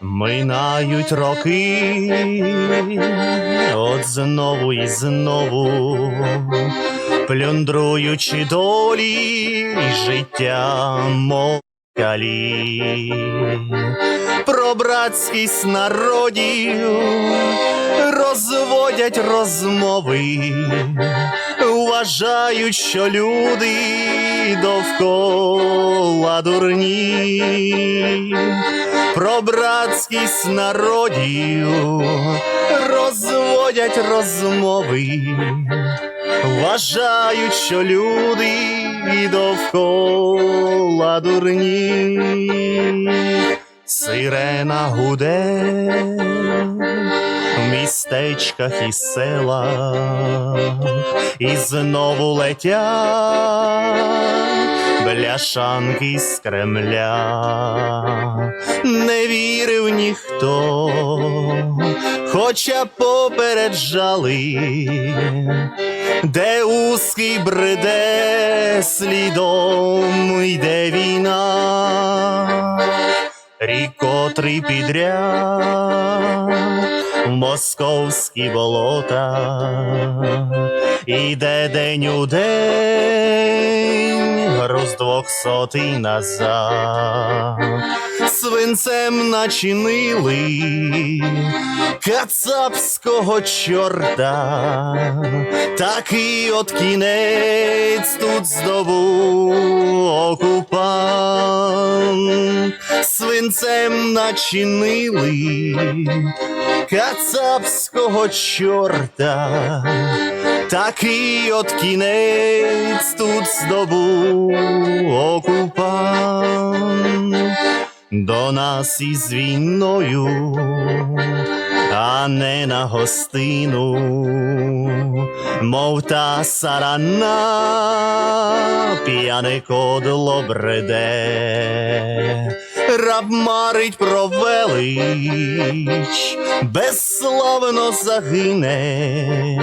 Минають роки, от знову і знову, плюндруючи долі життя мокалі, про братськість народів розводять розмови вважають, що люди довкола дурні, про братськість народів розводять розмови, вважають, що люди довкола дурні. Сирена гуде містечках і селах, і знову летять бляшанки з Кремля. Не вірив ніхто, хоча попереджали, де узкий бреде слідом йде війна рік котрий підряд московські болота, іде день у день, груз двохсотий назад, свинцем начинили кацапського чорта, такий от кінець тут здобув окупант. Свинцем начинили кацапського чорта, такий от кінець тут здобув окупант до нас із війною, а не на гостину, мов та сарана, п'яне кодло бреде. Раб марить про велич, безславно загине,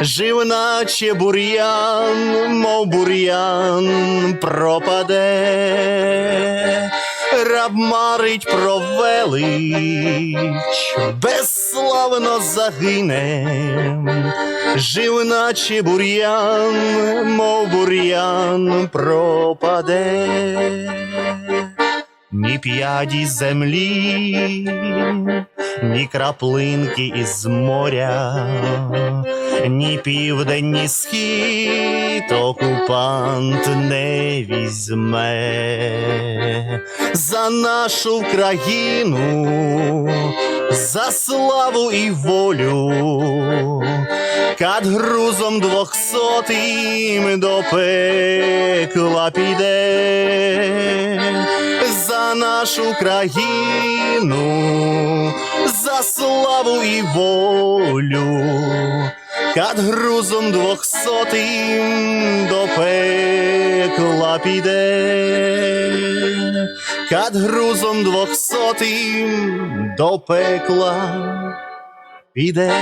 жив наче бур'ян, мов бур'ян пропаде. Раб марить про велич, безславно загине, жив наче бур'ян, мов бур'ян пропаде ні п'яді землі, ні краплинки із моря, ні південь, ні схід окупант не візьме за нашу країну, за славу і волю. Кад грузом двохсотим до пекла піде нашу країну, за славу і волю, кад грузом двохсотим до пекла піде, кад грузом двохсотим до пекла піде.